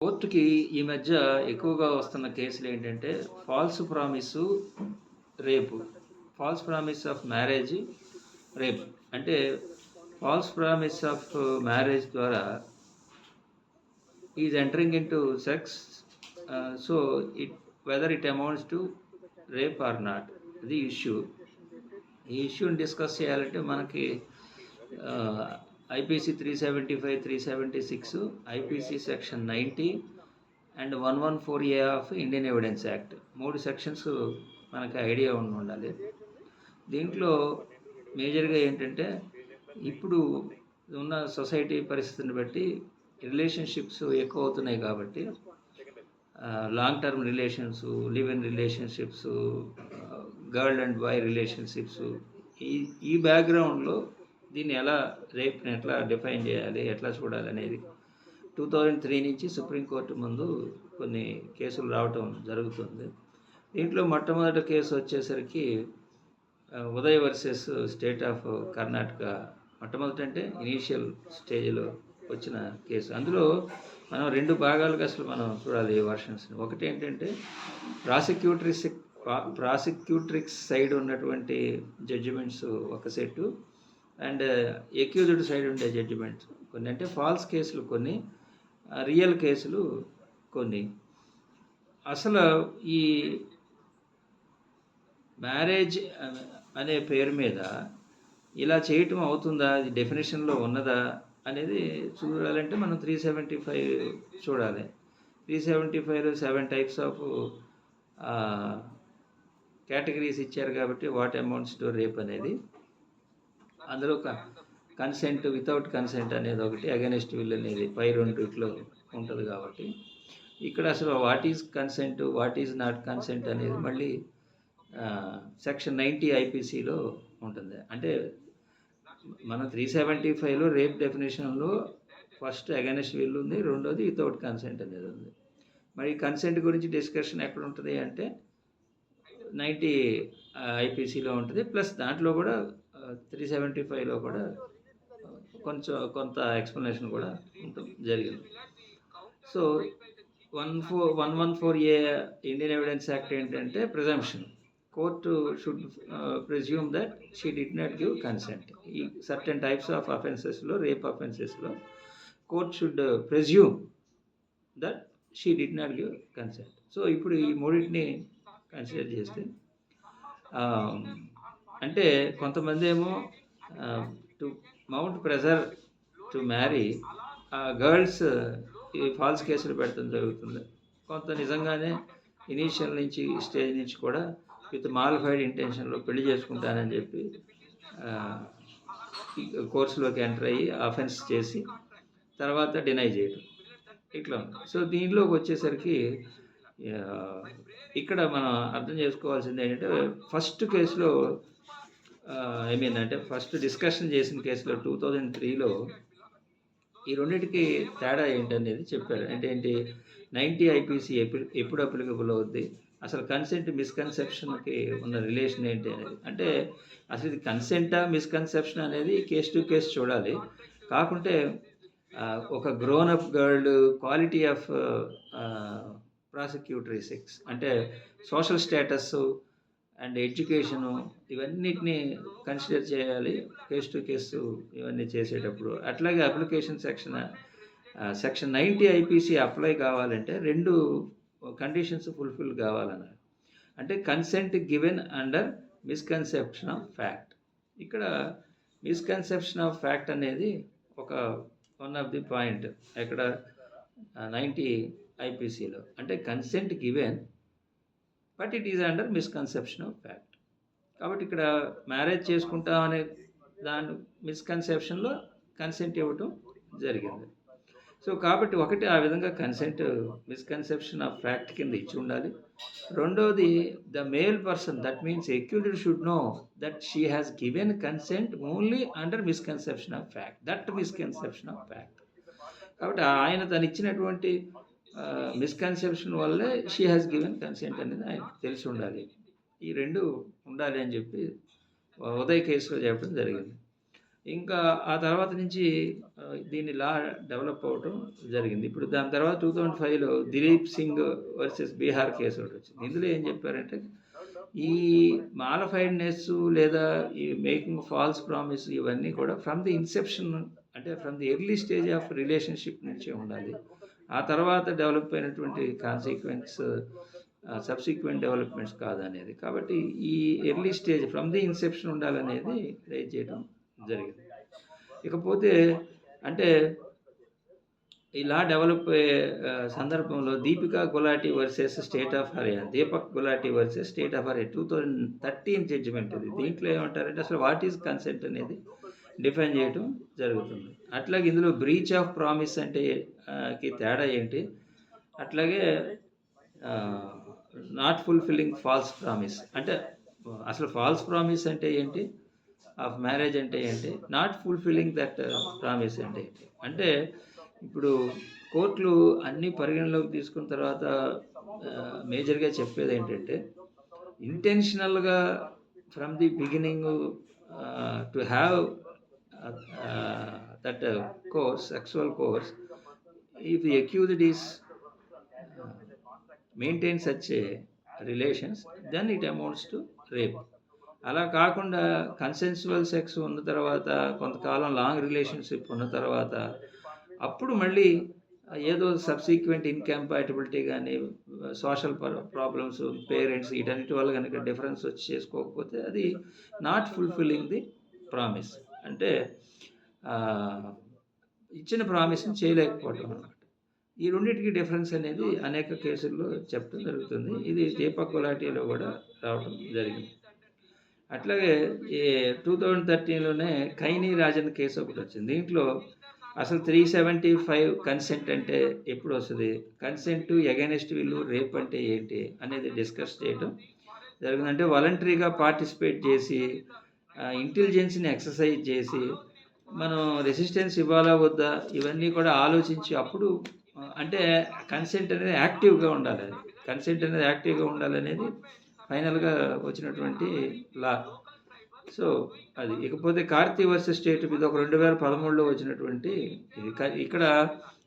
కోర్టుకి ఈ మధ్య ఎక్కువగా వస్తున్న కేసులు ఏంటంటే false promise rape false promise of marriage rape అంటే ఫాల్స్ ప్రామిస్ ఆఫ్ మ్యారేజ్ ద్వారా is entering into sex so it whether it amounts to rape or not అది ఇష్యూ ఈ ఇష్యూని డిస్కస్ చేయాలంటే మనకి uh, IPC three seventy five three seventy six IPC section ninety and one one four A of Indian evidence act. మూడు sections మనకి idea ఉండి ఉండాలి. దీంట్లో మేజర్గా ఏంటంటే ఇప్పుడు ఉన్న సొసైటీ పరిస్థితిని బట్టి రిలేషన్షిప్స్ ఎక్కువ అవుతున్నాయి కాబట్టి long term relations live in relationships girl and boy relationships ఈ ఈ బ్యాక్గ్రౌండ్లో దీన్ని ఎలా రేప్ని ఎట్లా డిఫైన్ చేయాలి ఎట్లా చూడాలి అనేది టూ థౌజండ్ త్రీ నుంచి సుప్రీంకోర్టు ముందు కొన్ని కేసులు రావటం జరుగుతుంది. దీంట్లో మొట్టమొదటి కేసు వచ్చేసరికి Uday versus state of Karnataka మొట్టమొదటి అంటే ఇనీషియల్ స్టేజ్లో వచ్చిన కేసు. అందులో మనం రెండు భాగాలుగా అసలు మనం చూడాలి ఈ వర్షన్స్ని. ఒకటి ఏంటంటే ప్రాసిక్యూటరీ ప్రాసిక్యూటరిక్స్ సైడ్ ఉన్నటువంటి జడ్జిమెంట్స్ ఒక సెట్టు అండ్ ఎక్యూజ్డ్ సైడ్ ఉండే జడ్జిమెంట్స్ కొన్ని. అంటే ఫాల్స్ కేసులు కొన్ని రియల్ కేసులు కొన్ని. అసలు ఈ మ్యారేజ్ అనే పేరు మీద ఇలా చేయటం అవుతుందా? అది డెఫినేషన్లో ఉన్నదా? అనేది చూడాలంటే మనం త్రీ సెవెంటీ ఫైవ్ చూడాలి. త్రీ సెవెంటీ ఫైవ్లో సెవెన్ టైప్స్ ఆఫ్ కేటగిరీస్ ఇచ్చారు కాబట్టి వాట్ అమౌంట్స్ టు రేప్ అనేది. అందులో కన్సెంట్ వితౌట్ కన్సెంట్ అనేది ఒకటి అగెనిస్ట్ విల్ అనేది పై రెండిట్లో ఉంటుంది కాబట్టి. ఇక్కడ అసలు what is consent what is not consent అనేది మళ్ళీ సెక్షన్ నైంటీ ఐపీసీలో ఉంటుంది. అంటే మన త్రీ సెవెంటీ ఫైవ్లో రేప్ డెఫినేషన్లో ఫస్ట్ అగెనిస్ట్ విల్ ఉంది రెండోది వితౌట్ కన్సెంట్ అనేది ఉంది. మరి కన్సెంట్ గురించి డిస్కషన్ ఎక్కడ ఉంటుంది అంటే నైంటీ ఐపీసీలో ఉంటుంది. ప్లస్ దాంట్లో కూడా త్రీ సెవెంటీ ఫైవ్లో కూడా కొంచెం కొంత ఎక్స్ప్లెనేషన్ కూడా ఉంటుంది జరిగింది. So one four one one four A Indian evidence act ఏంటంటే presumption court should presume that she did not give consent ఈ సర్టెన్ టైప్స్ ఆఫ్ అఫెన్సెస్లో rape అఫెన్సెస్లో court should presume that she did not give consent so ఇప్పుడు ఈ మూడింటిని consider చేస్తే um, అంటే కొంతమంది ఏమో to mount pressure to marry girls ఈ ఫాల్స్ కేసులు పెడతాం జరుగుతుంది. కొంత నిజంగానే ఇనీషియల్ నుంచి స్టేజ్ నుంచి కూడా విత్ మాలిఫైడ్ ఇంటెన్షన్లో పెళ్ళి చేసుకుంటానని చెప్పి కోర్సులోకి ఎంటర్ అయ్యి అఫెన్స్ చేసి తర్వాత డినై చేయడం ఇట్లా ఉంది. సో దీనిలోకి వచ్చేసరికి ఇక్కడ మనం అర్థం చేసుకోవాల్సింది ఏంటంటే ఫస్ట్ కేసులో ఐ మీన్ అంటే ఫస్ట్ డిస్కషన్ చేసిన కేసులో టూ థౌజండ్ త్రీలో ఈ రెండింటికి తేడా ఏంటనేది చెప్పారు. అంటే ఏంటి? నైంటీ ఐపీసీ ఎప్పుడు ఎప్పుడు అప్లికబుల్ అవుద్ది? అసలు కన్సెంట్ మిస్కన్సెప్షన్కి ఉన్న రిలేషన్ ఏంటి అనేది? అంటే అసలు ఇది కన్సెంటా మిస్కన్సెప్షన్ అనేది కేస్ టు కేస్ చూడాలి. కాకుంటే ఒక grown up girl quality of prosecutrix sex అంటే సోషల్ స్టేటస్ అండ్ ఎడ్యుకేషను ఇవన్నిటిని కన్సిడర్ చేయాలి. కేసు టు కేసు ఇవన్నీ చేసేటప్పుడు. అట్లాగే application section section ninety IPC apply కావాలంటే రెండు కండిషన్స్ ఫుల్ఫిల్ కావాలన్నారు. అంటే consent given under misconception of fact ఇక్కడ మిస్కన్సెప్షన్ ఆఫ్ ఫ్యాక్ట్ అనేది ఒక వన్ ఆఫ్ ది పాయింట్ ఎక్కడ నైంటీ ఐపీసీలో అంటే consent given but it is under misconception of fact. కాబట్టి ఇక్కడ మ్యారేజ్ చేసుకుంటాం అనే దాని మిస్కన్సెప్షన్లో కన్సెంట్ ఇవ్వటం జరిగింది. సో కాబట్టి ఒకటి ఆ విధంగా కన్సెంట్ మిస్కన్సెప్షన్ ఆఫ్ ఫ్యాక్ట్ కింద ఇచ్చి ఉండాలి. రెండోది the male person that means accused should know that she has given consent only under misconception of fact that misconception of fact. కాబట్టి ఆయన తను ఇచ్చినటువంటి మిస్కన్సెప్షన్ వల్లే షీ హ్యాస్ గివెన్ కన్సెంట్ అనేది ఆయన తెలిసి ఉండాలి. ఈ రెండు ఉండాలి అని చెప్పి ఉదయ్ కేసులో చెప్పడం జరిగింది. ఇంకా ఆ తర్వాత నుంచి దీన్ని లా డెవలప్ అవ్వటం జరిగింది. ఇప్పుడు దాని తర్వాత టూ థౌజండ్ ఫైవ్లో దిలీప్ సింగ్ వర్సెస్ బీహార్ కేసు ఒకటి వచ్చింది. ఇందులో ఏం చెప్పారంటే ఈ మాలఫైడ్నెస్ లేదా ఈ మేకింగ్ ఫాల్స్ ప్రామిస్ ఇవన్నీ కూడా ఫ్రమ్ ది ఇన్సెప్షన్ అంటే from the early stage of relationship నుంచే ఉండాలి. ఆ తర్వాత డెవలప్ అయినటువంటి కాన్సిక్వెన్స్ సబ్సిక్వెంట్ డెవలప్మెంట్స్ కాదనేది. కాబట్టి ఈ early stage from the inception ఉండాలనేది ట్రై చేయడం జరిగింది. ఇకపోతే అంటే ఇలా డెవలప్ అయ్యే సందర్భంలో Deepika Gulati versus state of Haryana Deepak Gulati versus state of Haryana two thousand thirteen judgement ఇది. దీంట్లో ఏమంటారంటే అసలు వాట్ ఈజ్ కన్సెంట్ అనేది డిఫైన్ చేయటం జరుగుతుంది. అట్లాగే ఇందులో బ్రీచ్ ఆఫ్ ప్రామిస్ అంటే కి తేడా ఏంటి? అట్లాగే నాట్ ఫుల్ఫిల్లింగ్ ఫాల్స్ ప్రామిస్ అంటే అసలు ఫాల్స్ ప్రామిస్ అంటే ఏంటి? ఆఫ్ మ్యారేజ్ అంటే ఏంటి? నాట్ ఫుల్ఫిల్లింగ్ దట్ ప్రామిస్ అంటే ఏంటి? అంటే ఇప్పుడు కోర్టులు అన్ని పరిగణలోకి తీసుకున్న తర్వాత మేజర్గా చెప్పేది ఏంటంటే ఇంటెన్షనల్గా from the beginning to have Uh, that course uh, if course if is uh, is such a relations then it amounts to rape అలా కాకుండా కన్సెన్సువల్ సెక్స్ ఉన్న తర్వాత కొంతకాలం లాంగ్ రిలేషన్షిప్ ఉన్న తర్వాత అప్పుడు మళ్ళీ ఏదో సబ్సీక్వెంట్ ఇన్కంపాటబిలిటీ కానీ సోషల్ ప్రాబ్లమ్స్ పేరెంట్స్ వీటన్నిటి వల్ల కనుక డిఫరెన్స్ వచ్చి చేసుకోకపోతే అది నాట్ ఫుల్ఫిల్లింగ్ ది ప్రామిస్ అంటే ఇచ్చిన ప్రామిస్ని చేయలేకపోవటం అన్నమాట. ఈ రెండింటికి డిఫరెన్స్ అనేది అనేక కేసుల్లో చెప్పడం జరుగుతుంది. ఇది దీపక్ గులాటీలో కూడా రావడం జరిగింది. అట్లాగే ఈ టూ థౌజండ్ థర్టీన్లోనే కైనీ రాజన్ కేసు ఒకటి వచ్చింది. దీంట్లో అసలు త్రీ సెవెంటీ ఫైవ్ కన్సెంట్ అంటే ఎప్పుడు వస్తుంది? కన్సెంట్ ఎగెనెస్ట్ వీళ్ళు రేప్ అంటే ఏంటి అనేది డిస్కస్ చేయడం జరిగింది. అంటే వాలంటరీగా పార్టిసిపేట్ చేసి ఇంటెలిజెన్స్ని ఎక్సర్సైజ్ చేసి మనం రెసిస్టెన్స్ ఇవ్వాలా వద్దా ఇవన్నీ కూడా ఆలోచించి అప్పుడు అంటే కన్సెంట్ అనేది యాక్టివ్గా ఉండాలి అది. కన్సెంట్ అనేది యాక్టివ్గా ఉండాలనేది ఫైనల్గా వచ్చినటువంటి లా సో అది ఇకపోతే కార్తీ వర్సెస్ స్టేట్ ఇది ఒక రెండు వేల పదమూడులో వచ్చినటువంటి ఇది ఇక్కడ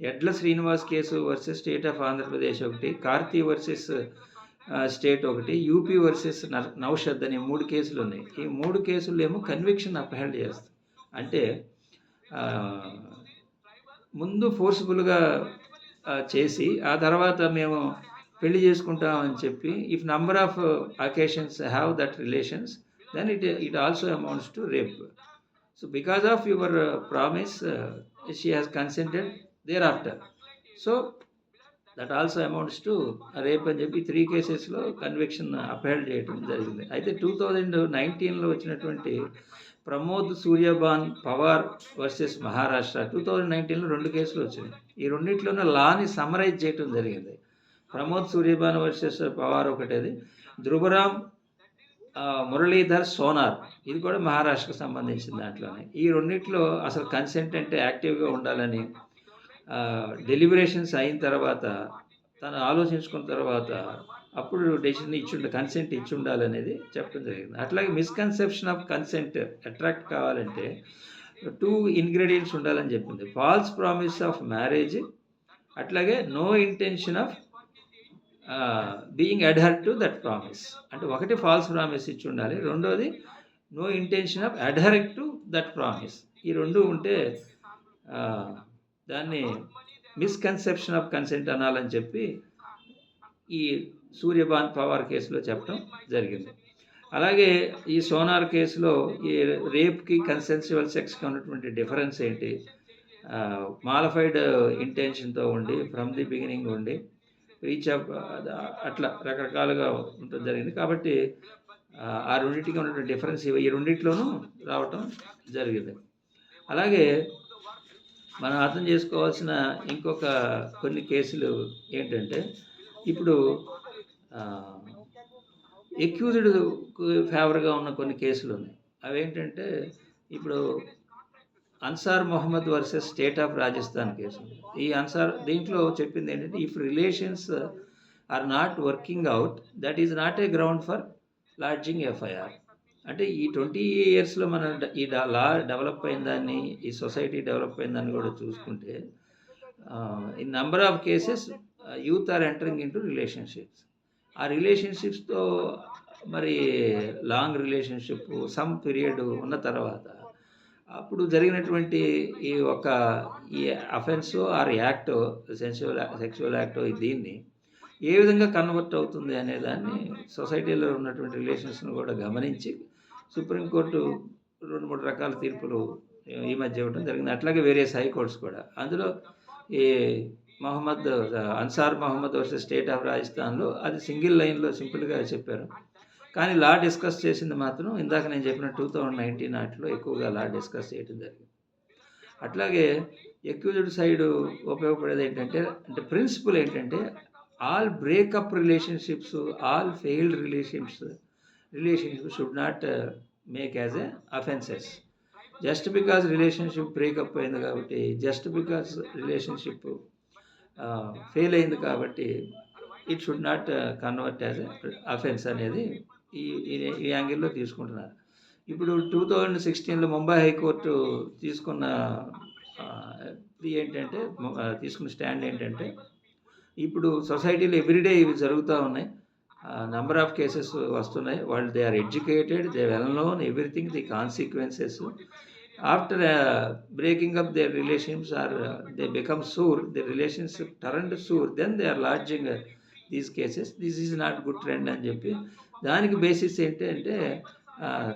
Edla Srinivas case versus state of Andhra Pradesh ఒకటి కార్తీ వర్సెస్ స్టేట్ ఒకటి. యూపీ వర్సెస్ నౌషద్ అనే మూడు కేసులు ఉన్నాయి. ఈ మూడు కేసులు ఏమో కన్విక్షన్ అప్హెల్డ్ చేస్తాయి అంటే ముందు ఫోర్స్ఫుల్గా చేసి ఆ తర్వాత మేము పెళ్ళి చేసుకుంటామని చెప్పి if number of occasions have that relations then it it also amounts to rape so because of your promise she has consented there after so that also amounts to rape అని చెప్పి త్రీ కేసెస్లో conviction అపహెల్డ్ చేయడం జరిగింది. అయితే two thousand నైన్టీన్లో వచ్చినటువంటి Pramod Suryabhan Pawar versus Maharashtra two thousand నైన్టీన్లో రెండు కేసులు వచ్చినాయి. ఈ రెండింటిలోనే లాని సమరైజ్ చేయడం జరిగింది. ప్రమోద్ సూర్యబాన్ వర్సెస్ పవార్ ఒకటేది. ధ్రువరామ్ మురళీధర్ సోనార్ ఇది కూడా మహారాష్ట్రకు సంబంధించిన దాంట్లోనే. ఈ రెండింటిలో అసలు కన్సెంట్ అంటే యాక్టివ్గా ఉండాలని డెలిబరేషన్స్ అయిన తర్వాత తను ఆలోచించుకున్న తర్వాత అప్పుడు డెసిషన్ ఇచ్చిండ కన్సెంట్ ఇచ్చి ఉండాలనేది చెప్పడం జరిగింది. అట్లాగే మిస్కన్సెప్షన్ ఆఫ్ కన్సెంట్ అట్రాక్ట్ కావాలంటే టూ ఇంగ్రీడియంట్స్ ఉండాలని చెప్పింది. ఫాల్స్ ప్రామిస్ ఆఫ్ మ్యారేజ్ అట్లాగే no intention of being adhere to that promise అంటే ఒకటి ఫాల్స్ ప్రామిస్ ఇచ్చి ఉండాలి రెండోది no intention of adhere to that promise ఈ రెండు ఉంటే దాన్ని మిస్కన్సెప్షన్ ఆఫ్ కన్సెంట్ అనాలని చెప్పి ఈ సూర్యభాన్ పవార్ కేసులో చెప్పడం జరిగింది. అలాగే ఈ సోనార్ కేసులో ఈ రేప్కి కన్సెన్సువల్ సెక్స్కి ఉన్నటువంటి డిఫరెన్స్ ఏంటి? మాలఫైడ్ ఇంటెన్షన్తో ఉండి ఫ్రమ్ ది బిగినింగ్ ఉండి రీచ్ అప్ అట్లా రకరకాలుగా ఉంటుంది జరిగింది. కాబట్టి ఆ, రెండింటికి ఉన్నటువంటి డిఫరెన్స్ ఈ రెండింటిలోనూ రావటం జరిగింది. అలాగే మనం అర్థం చేసుకోవాల్సిన ఇంకొక కొన్ని కేసులు ఏంటంటే ఇప్పుడు ఎక్యూజ్డ్ ఫేవర్గా ఉన్న కొన్ని కేసులు ఉన్నాయి. అవి ఏంటంటే ఇప్పుడు Ansar Mohammad versus state of Rajasthan case. ఈ అన్సార్ దీంట్లో చెప్పింది ఏంటంటే if relations are not working out that is not a ground for lodging FIR అంటే ఈ ట్వంటీ ఇయర్స్లో మన ఈ లా డెవలప్ అయిన దాన్ని ఈ సొసైటీ డెవలప్ అయిన దాన్ని కూడా చూసుకుంటే in number of cases youth are entering into relationships. ఆ రిలేషన్షిప్స్తో మరి లాంగ్ రిలేషన్షిప్ సమ్ పీరియడ్ ఉన్న తర్వాత అప్పుడు జరిగినటువంటి ఈ ఒక ఈ offence or act sensual sexual act దీన్ని ఏ విధంగా కన్వర్ట్ అవుతుంది అనే దాన్ని సొసైటీలో ఉన్నటువంటి రిలేషన్స్ను కూడా గమనించి సుప్రీంకోర్టు రెండు మూడు రకాల తీర్పులు ఈ మధ్య ఇవ్వడం జరిగింది. అట్లాగే వేరియస్ హైకోర్ట్స్ కూడా. అందులో ఈ Mohammad Ansar Mohammad versus state of రాజస్థాన్లో అది సింగిల్ లైన్లో సింపుల్గా చెప్పారు. కానీ లా డిస్కస్ చేసింది మాత్రం ఇందాక నేను చెప్పిన టూ థౌజండ్ నైన్టీన్ నాటిలో ఎక్కువగా లా డిస్కస్ చేయడం జరిగింది. అట్లాగే ఎక్యూజ్డ్ సైడ్ ఉపయోగపడేది ఏంటంటే అంటే ప్రిన్సిపల్ ఏంటంటే all breakup relationships all failed relationships relationship should not make as a offences just because relationship breakup అయింది కాబట్టి జస్ట్ బికాస్ రిలేషన్షిప్ ఫెయిల్ అయింది కాబట్టి it should not convert as offence అనేది ఈ ఈ- యాంగిల్లో తీసుకుంటున్నారు. ఇప్పుడు టూ థౌజండ్ సిక్స్టీన్లో ముంబై హైకోర్టు తీసుకున్న uh, ఏంటంటే uh, తీసుకున్న స్టాండ్ ఏంటంటే ఇప్పుడు సొసైటీలో ఎవ్రీడే ఇవి జరుగుతూ ఉన్నాయి. నెంబర్ ఆఫ్ కేసెస్ వస్తున్నాయి. వాళ్ళు they are educated they well known everything the consequences after breaking up their relations or they become sour the relations turn sour then they are lodging these cases this is not good trend అని చెప్పి. దానికి basis ఏంటంటే అంటే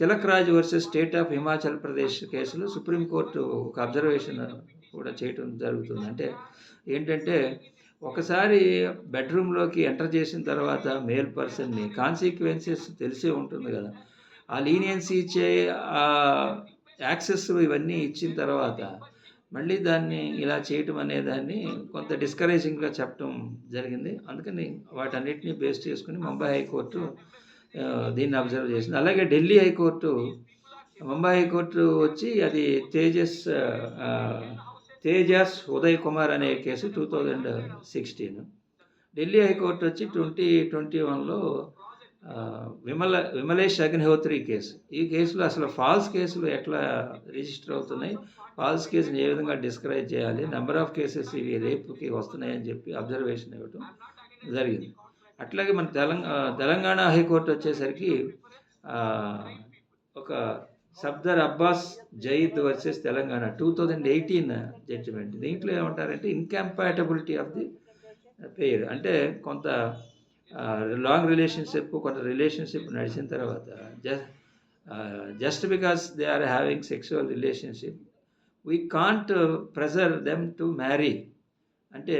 Tilak Raj versus state of Himachal Pradesh కేసులో supreme court ఒక observation కూడా చేయటం జరుగుతుంది. అంటే ఏంటంటే ఒకసారి బెడ్రూమ్లోకి ఎంటర్ చేసిన తర్వాత మేల్ పర్సన్ని కాన్సిక్వెన్సెస్ తెలిసే ఉంటుంది కదా. ఆ లీనియన్సీ ఇచ్చే ఆ యాక్సెస్ ఇవన్నీ ఇచ్చిన తర్వాత మళ్ళీ దాన్ని ఇలా చేయటం అనే దాన్ని కొంత డిస్కరేజింగ్గా చెప్పడం జరిగింది. అందుకని వాటన్నిటిని బేస్ చేసుకుని ముంబై హైకోర్టు దీన్ని అబ్జర్వ్ చేసింది. అలాగే ఢిల్లీ హైకోర్టు ముంబై హైకోర్టు వచ్చి అది తేజస్ తేజస్ ఉదయ్ కుమార్ అనే case two thousand sixteen. Delhi high court వచ్చి ట్వంటీ ట్వంటీ వన్లో విమల విమలేష్ అగ్నిహోత్రి కేసు. ఈ కేసులో అసలు ఫాల్స్ కేసులు ఎట్లా రిజిస్టర్ అవుతున్నాయి? ఫాల్స్ కేసుని ఏ విధంగా డిస్క్రైబ్ చేయాలి? నెంబర్ ఆఫ్ కేసెస్ ఇవి రేపుకి వస్తున్నాయని చెప్పి అబ్జర్వేషన్ ఇవ్వటం జరిగింది. అట్లాగే మన తెలంగాణ తెలంగాణ హైకోర్టు వచ్చేసరికి ఒక Safdar Abbas Zayed versus Telangana. Two thousand eighteen judgement. దీంట్లో ఏమంటారంటే ఇన్కంపాటబిలిటీ ఆఫ్ ది పేర్ అంటే కొంత లాంగ్ రిలేషన్షిప్ కొంత రిలేషన్షిప్ నడిచిన తర్వాత just just because they are having sexual relationship we can't pressure them to marry అంటే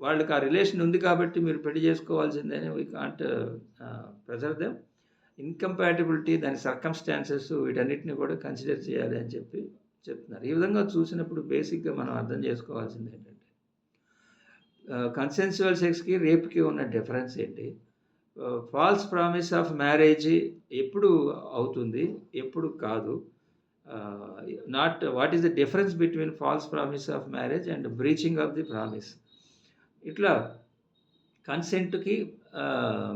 వాళ్ళకి ఆ రిలేషన్ ఉంది కాబట్టి మీరు పెళ్ళి చేసుకోవాల్సిందే we can't pressure them incompatibility దాని సర్కమ్స్టాన్సెస్ వీటన్నిటిని కూడా కన్సిడర్ చేయాలి అని చెప్పి చెప్తున్నారు. ఈ విధంగా చూసినప్పుడు బేసిక్గా మనం అర్థం చేసుకోవాల్సింది ఏంటంటే కన్సెన్సువల్ సెక్స్కి రేప్కి ఉన్న డిఫరెన్స్ ఏంటి? ఫాల్స్ ప్రామిస్ ఆఫ్ మ్యారేజ్ ఎప్పుడు అవుతుంది ఎప్పుడు కాదు. Not what is the difference between false promise of marriage and breaching of the promise ఇట్లా కన్సెంట్కి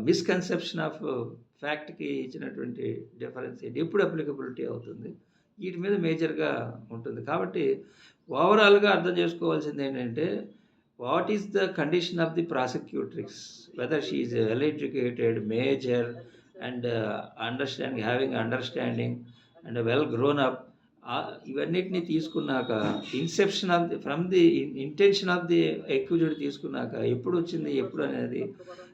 మిస్కన్సెప్షన్ ఆఫ్ ఫ్యాక్ట్కి ఇచ్చినటువంటి డిఫరెన్స్ ఏంటి? ఎప్పుడు అప్లికబిలిటీ అవుతుంది? వీటి మీద మేజర్గా ఉంటుంది. కాబట్టి ఓవరాల్గా అర్థం చేసుకోవాల్సింది ఏంటంటే what is the condition of the prosecutrix whether she is well educated major and understanding having understanding and well grown up ఇవన్నిటిని తీసుకున్నాక inception of the from the intention of the accused తీసుకున్నాక ఎప్పుడు వచ్చింది ఎప్పుడు అనేది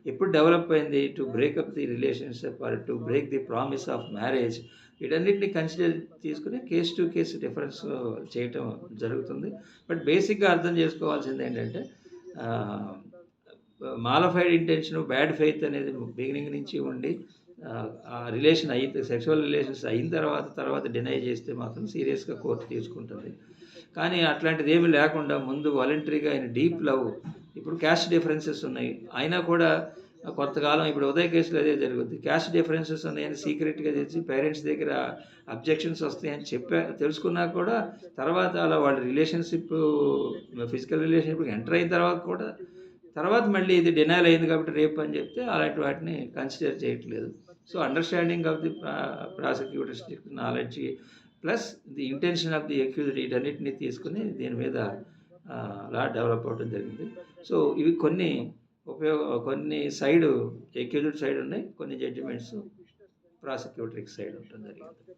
ఎప్పుడు డెవలప్ అయింది to breakup the relationship or to break the promise of marriage వీటన్నిటిని కన్సిడర్ తీసుకుని కేస్ టు కేస్ డిఫరెన్స్ చేయటం జరుగుతుంది. బట్ బేసిక్గా అర్థం చేసుకోవాల్సింది ఏంటంటే mala fide intention bad faith అనేది బిగినింగ్ నుంచి ఉండి ఆ రిలేషన్ అయిన సెక్షువల్ రిలేషన్స్ అయిన తర్వాత తర్వాత డినై చేస్తే మాత్రం సీరియస్గా కోర్టు తీసుకుంటుంది. కానీ అట్లాంటిది ఏమి లేకుండా ముందు వాలంటరీగా ఆయన డీప్ లవ్ ఇప్పుడు క్యాస్ట్ డిఫరెన్సెస్ ఉన్నాయి. అయినా కూడా కొంతకాలం ఇప్పుడు ఉదయ కేసులో అదే జరుగుద్ది. క్యాస్ట్ డిఫరెన్సెస్ ఉన్నాయని సీక్రెట్గా తెచ్చి పేరెంట్స్ దగ్గర అబ్జెక్షన్స్ వస్తాయని చెప్పా తెలుసుకున్నా కూడా తర్వాత అలా వాళ్ళ రిలేషన్షిప్ ఫిజికల్ రిలేషన్షిప్ ఎంటర్ అయిన తర్వాత కూడా తర్వాత మళ్ళీ ఇది డినైల్ అయింది కాబట్టి రేపు అని చెప్తే అలాంటి వాటిని కన్సిడర్ చేయట్లేదు. So understanding of the prosecutors knowledge plus the intention of the accused వీటన్నిటిని తీసుకుని దీని మీద లా డెవలప్ అవ్వడం జరిగింది. సో ఇవి కొన్ని ఉపయోగ కొన్ని సైడ్ అక్యూజ్డ్ సైడ్ ఉన్నాయి కొన్ని జడ్జిమెంట్స్ ప్రాసిక్యూటర్కి సైడ్ ఉండడం జరిగింది.